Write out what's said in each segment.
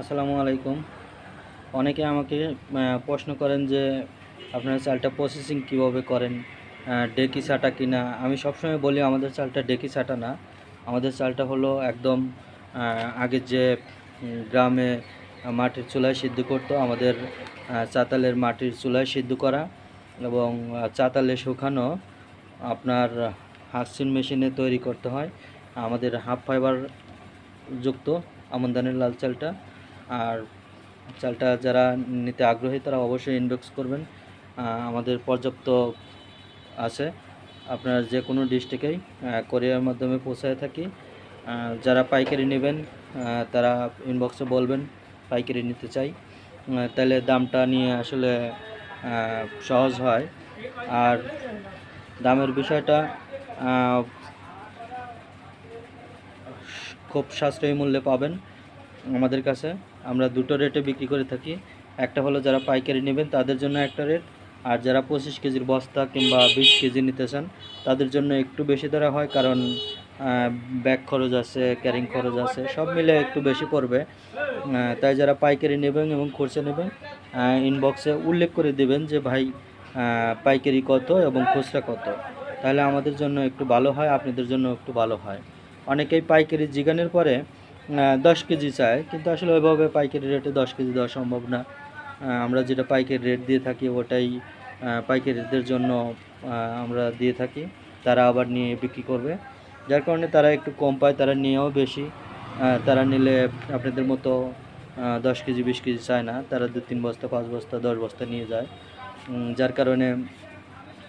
আসসালামু আলাইকুম। অনেকে আমাকে প্রশ্ন করেন যে আপনারা চালটা প্রসেসিং কীভাবে করেন ডেকি চাটা কিনা? আমি সবসময় বলি আমাদের চালটা ডেকি চাটা না। আমাদের চালটা হলো একদম আগে যে গ্রামে মাটির চুলায় সিদ্ধ করতো, আমাদের চাতালের মাটির চুলায় সিদ্ধ করা এবং চাতালে শুকানো আপনার হাসিন মেশিনে তৈরি করতে হয়। আমাদের হাফ ফাইবার যুক্ত আমন্দানের লাল চালটা। আর চালটা যারা নিতে আগ্রহী, তারা অবশ্যই ইনবক্স করবেন। আমাদের পর্যাপ্ত আছে। আপনার যে কোনো ডিস্ট্রিক্টেই কোরিয়ার মাধ্যমে পৌঁছায় থাকি। যারা পাইকারি নেবেন তারা ইনবক্সে বলবেন, পাইকারি নিতে চাই। তাহলে দামটা নিয়ে আসলে সহজ হয়। আর দামের বিষয়টা খুব সাশ্রয়ী মূল্যে পাবেন। আমাদের কাছে। আমরা দুটো রেটে বিক্রি করে থাকি। একটা হলো যারা পাইকারি নেবেন, তাদের জন্য একটা রেট আর যারা পঁচিশ কেজির বস্তা কিংবা বিশ কেজি নিতে চান, তাদের জন্য একটু বেশি ধরা হয় কারণ ব্যাগ খরচ আছে ক্যারিং খরচ আছে, সব মিলে একটু বেশি পড়বে। তাই যারা পাইকারি নেবেন এবং খুচরা নেবেন ইনবক্সে উল্লেখ করে দেবেন যে, ভাই পাইকারি কত এবং খুচরা কত? তাহলে আমাদের জন্য একটু ভালো হয়, আপনাদের জন্য একটু ভালো হয়। অনেকেই পাইকারি জিগানের পরে দশ কেজি চায়, কিন্তু আসলে ওইভাবে পাইকারি রেটে দশ কেজি দেওয়া সম্ভব না। আমরা যেটা পাইকারি রেট দিয়ে থাকি, ওটাই পাইকারিদের জন্য আমরা দিয়ে থাকি। তারা আবার নিয়ে বিক্রি করবে। যার কারণে তারা একটু কম পায়, তারা নিয়েও বেশি। তারা নিলে আপনাদের মতো দশ কেজি, বিশ কেজি চায় না। তারা দু, তিন বস্তা, পাঁচ বস্তা, দশ বস্তা নিয়ে যায়। যার কারণে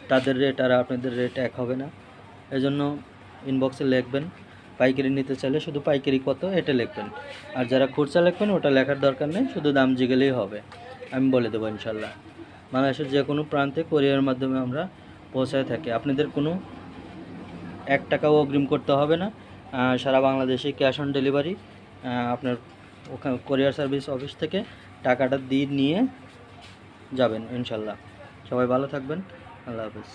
তাদের রেট আর আপনাদের রেট এক হবে না। এজন্য ইনবক্সে লিখবেন পাইকারি নিতে চাইলে শুধু পাইকারি কত এটা লিখবেন। আর যারা খুচরা লিখবেন, ওটা লেখার দরকার নেই, শুধু দাম জিগেলেই হবে। আমি বলে দেবো ইনশাল্লাহ। বাংলাদেশের যে কোনো প্রান্তে কোরিয়ার মাধ্যমে আমরা পৌঁছায় থাকি। আপনাদের কোনো এক টাকাও অগ্রিম করতে হবে না। সারা বাংলাদেশে ক্যাশ অন ডেলিভারি আপনার ওখানে কোরিয়ার সার্ভিস অফিস থেকে টাকাটা দিয়ে নিয়ে যাবেন ইনশাল্লাহ। সবাই ভালো থাকবেন। আল্লাহ হাফিজ।